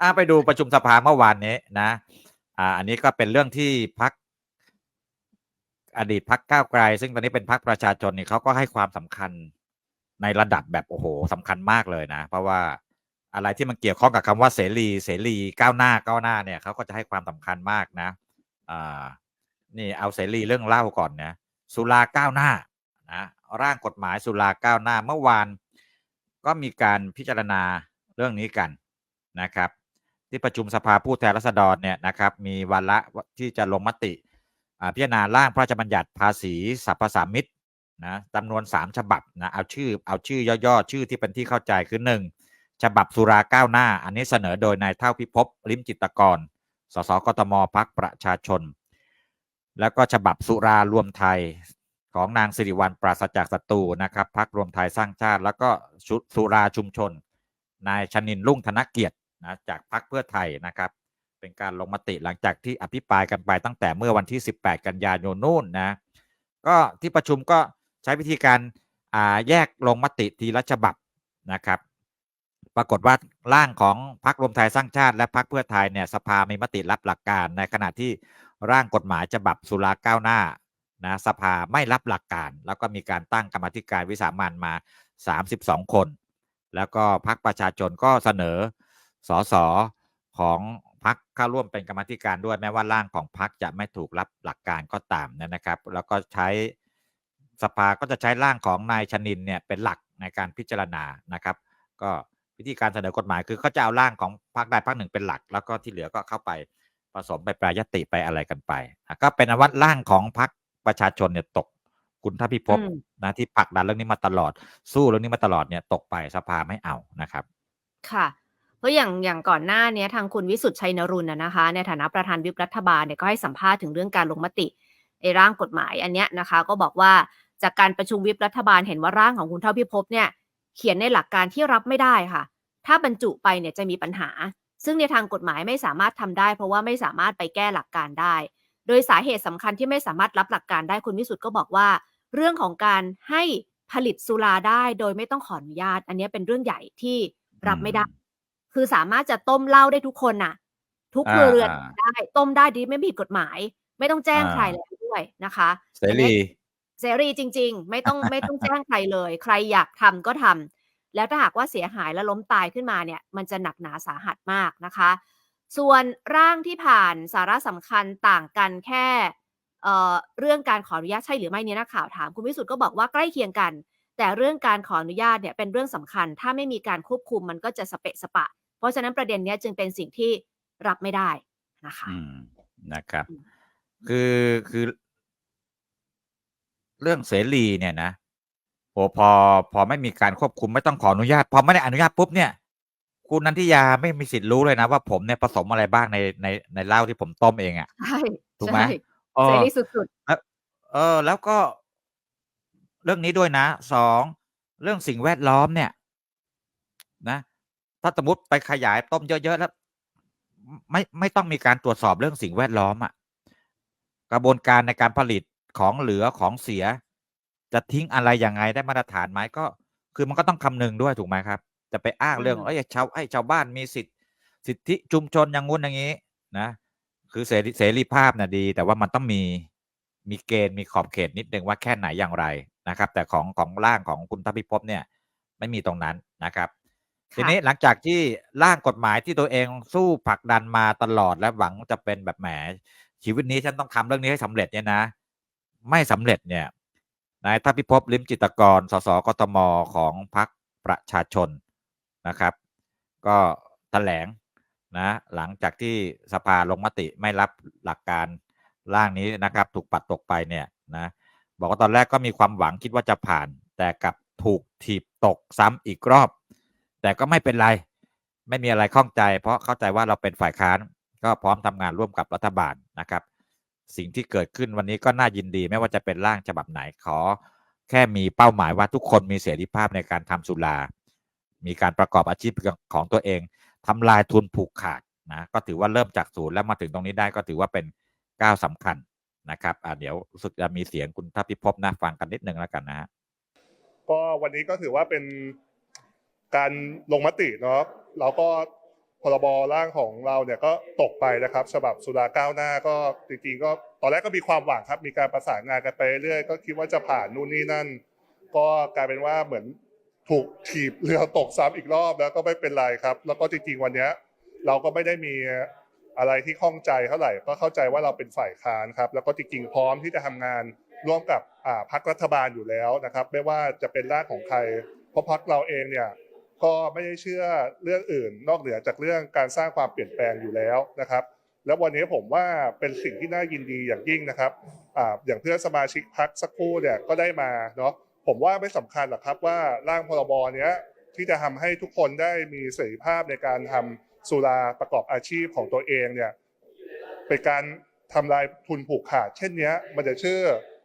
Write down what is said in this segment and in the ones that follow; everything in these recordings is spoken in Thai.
อ่าไปดูประชุมสภาเมื่อวานนี้นะ อ่า อันนี้ก็เป็นเรื่องที่พักอดีตพักก้าวไกล ซึ่งตอนนี้เป็นพักประชาชนนี่เขาก็ให้ความสำคัญในระดับแบบโอ้โหสำคัญมากเลยนะ เพราะว่าอะไรที่มันเกี่ยวข้องกับคำว่าเสรีเสรีก้าวหน้าก้าวหน้าเนี่ยเขาก็จะให้ความสำคัญมากนะอ่านี่เอาเสรีเรื่องเล่าก่อนนะสุราก้าวหน้านะร่างกฎหมายสุราก้าวหน้าเมื่อวาน ก็มีการพิจารณาเรื่องนี้กันนะครับ ที่ประชุมสภาผู้แทนราษฎรเนี่ยนะครับมีวาระที่จะลงมติพิจารณาร่างพระราชบัญญัติภาษีสรรพสามิตนะจำนวน 3 ฉบับนะเอาชื่อเอาชื่อย่อๆ ชื่อที่เป็นที่เข้าใจคือหนึ่งฉบับสุราก้าวหน้า อันนี้เสนอโดยนายเท่าพิภพลิมจิตกร สสกตมพักประชาชน แล้วก็ฉบับสุรารวมไทยของนางสิริวัลปราศจากศัตรูนะครับพักรวมไทยสร้างชาติ แล้วก็สุสุราชุมชน นายชนินทร์รุ่งธนเกียรติ นะจากพักเพื่อไทยนะครับ เป็นการลงมติหลังจากที่อภิปรายกันไปตั้งแต่เมื่อวันที่ 18 กันยายนนู่นนะก็ที่ประชุมก็ใช้วิธีการอ่าแยกลงมติทีละฉบับนะครับ ปรากฏว่าร่างของพรรครวมไทยสร้างชาติและพรรคเพื่อไทยเนี่ยสภามีมติรับหลักการในขณะที่ร่างกฎหมายฉบับสุราก้าวหน้านะสภาไม่รับหลักการ แล้วก็มีการตั้งกรรมธิการวิสามันมา 32 คน แล้วก็พรรคประชาชนก็เสนอ สสของพรรคเข้าร่วมเป็นกรรมาธิการด้วยแม้ว่าร่างของพรรคจะไม่ถูกรับหลักการก็ตามนะครับ แล้วก็ใช้สภาก็จะใช้ร่างของนายชนินเนี่ยเป็นหลักในการพิจารณานะครับ ก็วิธีการเสนอกฎหมายคือเขาจะเอาร่างของพรรคใดพรรคหนึ่งเป็นหลัก แล้วก็ที่เหลือก็เข้าไปผสมไปแปรยติไปอะไรกันไปอะก็เป็นอันว่าร่างของพรรคประชาชนเนี่ยตกคุณท่าพิภพอืมนะที่ผลักดันเรื่องนี้มาตลอด สู้เรื่องนี้มาตลอดเนี่ยตกไปสภาไม่เอานะครับ ค่ะ เพราะอย่างอย่างก่อนหน้าเนี้ยทางคุณวิสุทธ์ชัยนรุนนะนะคะ ในฐานะประธานวิปรัฐบาลเนี่ยก็ให้สัมภาษณ์ถึงเรื่องการลงมติไอ้ร่างกฎหมายอันเนี้ยนะคะ ก็บอกว่าจากการประชุมวิปรัฐบาลเห็นว่าร่างของคุณเท่าพิภพเนี่ย เขียนในหลักการที่รับไม่ได้ค่ะ ถ้าบรรจุไปเนี่ยจะมีปัญหา ซึ่งในทางกฎหมายไม่สามารถทำได้ เพราะว่าไม่สามารถไปแก้หลักการได้ โดยสาเหตุสำคัญที่ไม่สามารถรับหลักการได้คุณวิสุทธ์ก็บอกว่า เรื่องของการให้ผลิตสุราได้โดยไม่ต้องขออนุญาต อันเนี้ยเป็นเรื่องใหญ่ที่รับไม่ได้ คือสามารถจะต้มเหล้าได้ทุกคนน่ะ ทุกครัวเรือนอ่าได้ต้มได้ดีไม่ผิดกฎหมาย ไม่ต้องแจ้งอ่าใครแล้วด้วยนะคะเสรีเสรีจริง ๆ ไม่ต้องไม่ต้องแจ้งใครเลย ใครอยากทำก็ทำแล้วถ้าหากว่าเสียหายและล้มตายขึ้นมาเนี่ย มันจะหนักหนาสาหัสมากนะคะ ส่วนร่างที่ผ่านสาระสำคัญต่างกันแค่เอ่อเรื่องการขออนุญาตใช่หรือไม่เนี่ยนักข่าวถามคุณวิสุทธ์ก็บอกว่าใกล้เคียงกัน แต่เรื่องการขออนุญาตเนี่ยเป็นเรื่องสำคัญ ถ้าไม่มีการควบคุมมันก็จะสเปะสปะ เพราะฉะนั้นประเด็นเนี้ยจึงเป็นสิ่งที่รับไม่ได้นะคะอืมนะครับอืมคือคือ เรื่องเสรีเนี่ยนะโอ้พอพอไม่มีการควบคุมไม่ต้องขออนุญาต พอไม่ได้อนุญาตปุ๊บเนี่ย คุณนันทิยาไม่มีสิทธิ์รู้เลยนะว่าผมเนี่ยผสมอะไรบ้างในในในเหล้าที่ผมต้มเองอะ่ะใช่ถูกไหมใช่เอเสอรีสุดแล้วเออ แล้วก็ เรื่องนี้ด้วยนะสองเรื่องสิ่งแวดล้อมเนี่ย นะ ถ้าสมมติไปขยายต้มเยอะๆแล้ว ไม่ไม่ต้องมีการตรวจสอบเรื่องสิ่งแวดล้อมอะ่ะกระบวนการในการผลิตของเหลือของเสีย จะทิ้งอะไรยังไงได้มาตรฐานไหมก็ คือมันก็ต้องคำนึงด้วยถูกไหมครับ จะไปอ้างเรื่องอืมเอ้ยชาวไอ้ชาวบ้านมีสิทธิสิทธิชุมชนอย่างงู้นอย่างนี้นะคือเสรีเสรีภาพนะดี แต่ว่ามันต้องมีมีเกณฑ์มีขอบเขตนิดนึงว่าแค่ไหนอย่างไรนะครับ แต่ของของร่างของคุณทพิภพเนี่ย ไม่มีตรงนั้นนะครับๆ ทีนี้หลังจากที่ร่างกฎหมายที่ตัวเองสู้ผลักดันมาตลอดและหวังจะเป็นแบบแหมชีวิตนี้ฉันต้องทำเรื่องนี้ให้สำเร็จเนี่ยนะ ไม่สำเร็จเนี่ยนายทัพพิภพลิมจิตกรสสกทมของพรรคประชาชนนะครับ ก็แถลงนะหลังจากที่สภาลงมติไม่รับหลักการร่างนี้นะครับ ถูกปัดตกไปเนี่ยนะบอกว่าตอนแรกก็มีความหวังคิดว่าจะผ่าน แต่กับถูกถีบตกซ้ำอีกรอบ แต่ก็ไม่เป็นไร ไม่มีอะไรข้องใจ เพราะเข้าใจว่าเราเป็นฝ่ายค้านก็พร้อมทำงานร่วมกับรัฐบาลนะครับ สิ่งที่เกิดขึ้นวันนี้ก็น่ายินดี ไม่ว่าจะเป็นร่างฉบับไหนขอ แค่มีเป้าหมายว่าทุกคนมีเสรีภาพในการทำสุรา มีการประกอบอาชีพของตัวเองทำลายทุนผูกขาดนะก็ถือว่าเริ่มจากศูนย์แล้วมาถึงตรงนี้ได้ก็ถือว่าเป็นก้าวสำคัญนะครับอ่าเดี๋ยวรู้สึกจะมีเสียงคุณทัพพิภพนะฟังกันนิดนึงแล้วกันนะฮะก็วันนี้ก็ถือว่าเป็น การลงมติเนาะเราก็พรบร่างของเราเนี่ยก็ตกไปนะครับ ฉบับสุราก้าวหน้าก็จริงๆก็ตอนแรกก็มีความหวังครับ มีการประสานงานกันไปเรื่อยก็คิดว่าจะผ่านนู่นนี่นั่น ก็กลายเป็นว่าเหมือนถูกถีบเรือตกซ้ำอีกรอบแล้วก็ไม่เป็นไรครับ แล้วก็จริงๆวันนี้เราก็ไม่ได้มีอะไรที่ข้องใจเท่าไหร่ ก็เข้าใจว่าเราเป็นฝ่ายค้านครับ แล้วก็จริงๆพร้อมที่จะทำงานร่วมกับพรรครัฐบาลอยู่แล้วนะครับ ไม่ว่าจะเป็นร่างของใครเพราะพรรคเราเองเนี่ย ก็ไม่ได้เชื่อเรื่องอื่น นอกเหนือจากเรื่องการสร้างความเปลี่ยนแปลงอยู่แล้วนะครับ แล้ววันนี้ผมว่าเป็นสิ่งที่น่ายินดีอย่างยิ่งนะครับออย่างเพื่อนสมาชิกพักสักครู่เนี่ยก็ได้มาเนาะผมว่าไม่สำคัญหรอกครับว่าร่างพรบเนี้ยที่จะทำให้ทุกคนได้มีเสรีภาพในการทำสุราประกอบอาชีพของตัวเองเนี่ยเป็นการทำลายทุนผูกขาด เช่นนี้มันจะชื่อ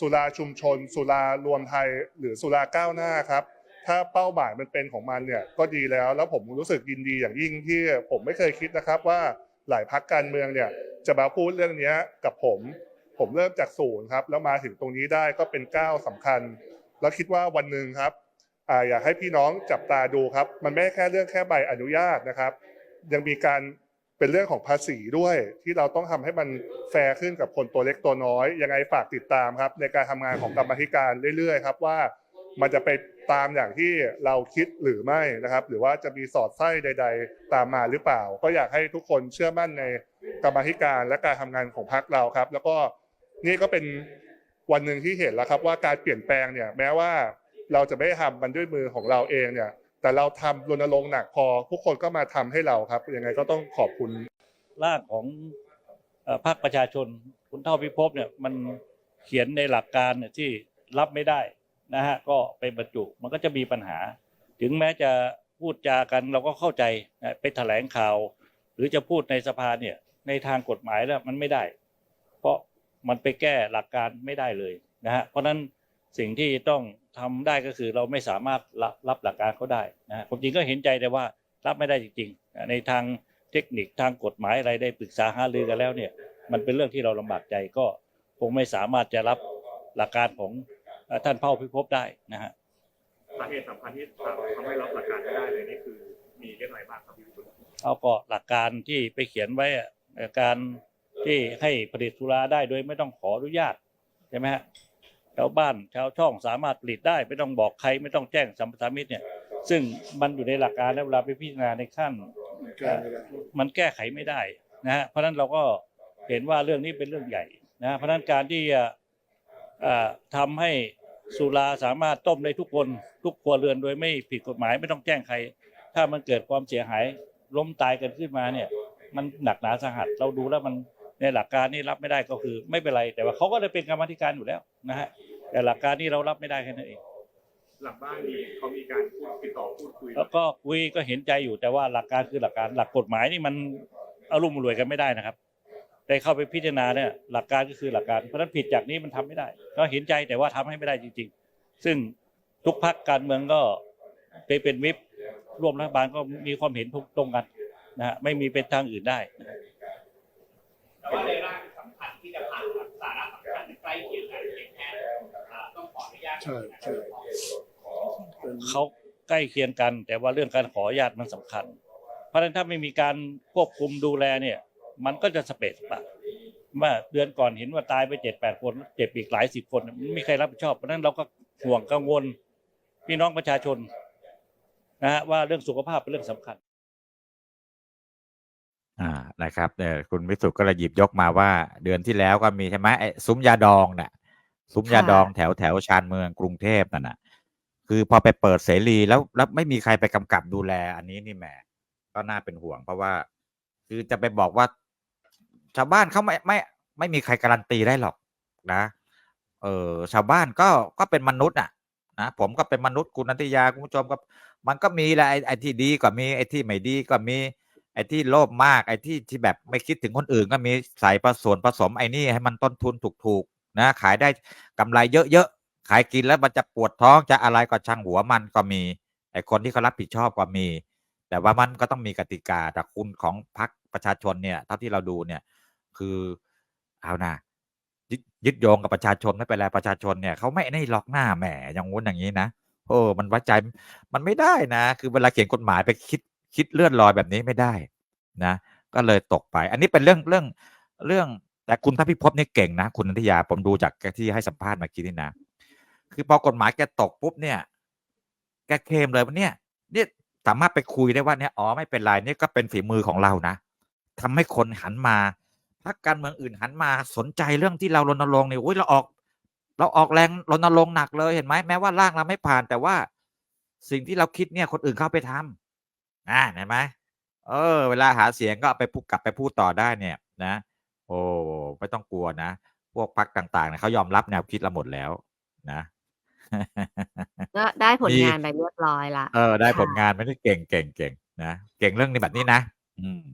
สุราชุมชน สุรารวมไทยหรือสุราก้าวหน้าครับ ถ้าเป้าหมายมันเป็นของมันเนี่ยก็ดีแล้ว แล้วผมรู้สึกยินดีอย่างยิ่งที่ผมไม่เคยคิดนะครับว่าหลายพักการเมืองเนี่ยจะมาพูดเรื่องนี้กับผม ผมเริ่มจากศูนย์ครับแล้วมาถึงตรงนี้ได้ก็เป็นก้าวสำคัญ แล้วคิดว่าวันหนึ่งครับอยากให้พี่น้องจับตาดูครับ มันไม่แค่เรื่องแค่ใบอนุญาตนะครับ ยังมีการเป็นเรื่องของภาษีด้วยที่เราต้องทำให้มันแฟร์ขึ้นกับคนตัวเล็กตัวน้อย ยังไงฝากติดตามครับ ในการทำงานของกรรมธิการเรื่อยๆ ครับว่า มันจะไปตามอย่างที่เราคิดหรือไม่นะครับ หรือว่าจะมีสอดไส้ใด ๆ ตามมาหรือเปล่า ก็อยากให้ทุกคนเชื่อมั่นในกรรมธิการและการทำงานของพรรคเราครับ แล้วก็นี่ก็เป็นวันหนึ่งที่เห็นแล้วครับว่าการเปลี่ยนแปลงเนี่ยแม้ว่าเราจะไม่ได้ทำมันด้วยมือของเราเองเนี่ย แต่เราทำรณรงค์หนักพอทุกคนก็มาทำให้เราครับยังไงก็ต้องขอบคุณร่างของพรรคประชาชนคุณเท่าพิภพเนี่ยมันเขียนในหลักการเนี่ยที่รับไม่ได้ นะฮะก็ไปบรรจุมันก็จะมีปัญหา ถึงแม้จะพูดจากันเราก็เข้าใจนะไปแถลงข่าว หรือจะพูดในสภาเนี่ยในทางกฎหมายแล้วมันไม่ได้ เพราะมันไปแก้หลักการไม่ได้เลยนะฮะเพราะนั้นสิ่งที่ต้องทำได้ก็คือเราไม่สามารถรับรับหลักการเขาได้นะฮะผมจริงก็เห็นใจแต่ว่ารับไม่ได้จริงๆ ในทางเทคนิคทางกฎหมายอะไรได้ปรึกษาหารือกันแล้วเนี่ย มันเป็นเรื่องที่เราลำบากใจก็คงไม่สามารถจะรับหลักการของ ท่านเผ่าพิภพได้นะฮะสาเหตุสำคัญที่ทำให้รับหลักการไม่ได้เลยนี่คือมีเรื่องอะไรบ้างครับพี่วิสุทธิ์เอาก็หลักการที่ไปเขียนไว้อะเอ่อการที่ให้ผลิตสุราได้โดยไม่ต้องขออนุญาตใช่ไหมฮะชาวบ้านชาวช่องสามารถผลิตได้ไม่ต้องบอกใครไม่ต้องแจ้งสัมปทานมิตรเนี่ย ซึ่งมันอยู่ในหลักการแล้วเวลาไปพิจารณาในขั้นเอ่อมันแก้ไขไม่ได้นะฮะเพราะฉะนั้นเราก็เห็นว่าเรื่องนี้เป็นเรื่องใหญ่นะฮะเพราะฉะนั้นการที่จะเอ่อ ทำให้สุราสามารถต้มได้ทุกคน ทุกครัวเรือนโดยไม่ผิดกฎหมายไม่ต้องแจ้งใคร ถ้ามันเกิดความเสียหายล้มตายกันขึ้นมาเนี่ย มันหนักหนาสาหัสเราดูแล้วมันในหลักการนี่รับไม่ได้ก็คือไม่เป็นไร แต่ว่าเขาก็ได้เป็นกรรมาธิการอยู่แล้วนะฮะแต่หลักการนี่เรารับไม่ได้แค่นั้นเองหลังบ้านนี้เขามีการพูดติดต่อพูดคุยแล้วก็คุยก็เห็นใจอยู่แต่ว่าหลักการคือหลักการหลักกฎหมายนี่มันเอารุ่มรวยกันไม่ได้นะครับ ได้เข้าไปพิจารณาเนี่ยหลักการก็คือหลักการเพราะฉะนั้นผิดจากนี้มันทำไม่ได้ก็เห็นใจแต่ว่าทำให้ไม่ได้จริง ๆ ซึ่งทุกพักการเมืองก็ไปเป็นวิปร่วมรัฐบาลก็มีความเห็นตรงกันนะฮะไม่มีเป็นทางอื่นได้แต่ว่าในร่างสำคัญที่จะผ่านสาระสำคัญใกล้เคียงกันเพียงแค่อ่าต้องขออนุญาตใช่ใช่เขาใกล้เคียงกัน แต่ว่าเรื่องการขออนุญาตมันสำคัญ เพราะฉะนั้นถ้าไม่มีการควบคุมดูแลเนี่ย มันก็จะสเปซสปะเมื่อเดือนก่อนเห็นว่าตายไปเจ็ดแปดคนเจ็บอีกหลายสิบคนมันไม่มีใครรับผิดชอบเพราะฉะนั้นเราก็ห่วงกังวลพี่น้องประชาชนนะฮะว่าเรื่องสุขภาพเป็นเรื่องสำคัญ อ่านะครับเออคุณวิสุทธ์ก็เลยหยิบยกมาว่า เดือนที่แล้วก็มีใช่ไหมไอ้ซุ้มยาดองน่ะ ซุ้มยาดองแถวแถวชานเมืองกรุงเทพนั่นน่ะ คือพอไปเปิดเสรีแล้วแล้วไม่มีใครไปกำกับดูแล อันนี้นี่แหมก็น่าเป็นห่วงเพราะว่า คือจะไปบอกว่า ชาวบ้านเขาไม่ไม่ไม่มีใครการันตีได้หรอกนะ เออชาวบ้านก็ก็เป็นมนุษย์อะนะผมก็เป็นมนุษย์คุณนันทิยาคุณผู้ชมก็มันก็มีแหละไอ้ไอ้ที่ดีก็มีไอ้ที่ไม่ดีก็มีไอ้ที่โลภมากไอ้ที่ที่แบบไม่คิดถึงคนอื่นก็มีใส่ผสมผสมไอ้นี่ให้มันต้นทุนถูกๆนะขายได้กำไรเยอะๆขายกินแล้วมันจะปวดท้องจะอะไรก็ช่างหัวมันก็มีไอ้คนที่เขารับผิดชอบก็มี แต่ว่ามันก็ต้องมีกติกาแต่คุณของพรรคประชาชนเนี่ยเท่าที่เราดูเนี่ย คือเอานะยึดยึดโยงกับประชาชนไม่เป็นไรประชาชนเนี่ยเขาไม่ได้ล็อกหน้าแหมอย่างงู้นอย่างนี้นะโอ้มันไว้ใจมันไม่ได้นะ คือเวลาเขียนกฎหมายไปคิดคิดเลื่อนลอยแบบนี้ไม่ได้นะ ก็เลยตกไป อันนี้เป็นเรื่องเรื่องเรื่องแต่คุณทพิภพนี่เก่งนะ คุณนันทยาผมดูจากที่ให้สัมภาษณ์เมื่อกี้นี่นะ คือพอกฎหมายแกตกปุ๊บเนี่ย แกเคมเลยว่าเนี่ยเนี่ยสามารถไปคุยได้ว่าเนี่ยอ๋อไม่เป็นไรนี่ก็เป็นฝีมือของเรานะทำให้คนหันมา พรรคการเมืองอื่นหันมาสนใจเรื่องที่เรารณรงค์เนี่ยโอ้ยเราออก เราออกแรงรณรงค์หนักเลยเห็นไหมแม้ว่าร่างเราไม่ผ่าน แต่ว่าสิ่งที่เราคิดเนี่ยคนอื่นเข้าไปทำอ่าเห็นไหมเออ เวลาหาเสียงก็เอาไปพูดกลับไปพูดต่อได้เนี่ย นะ โอ้ไม่ต้องกลัวนะพวกพรรคต่างๆเนี่ยเขายอมรับแนวคิดเราหมดแล้ว นะก็ได้ผลมีงานไปเรียบร้อยละเออได้ผลค่ะงานไม่ได้เก่งเก่งเก่งนะเก่งเรื่องนี้แบบนี้นะ อืม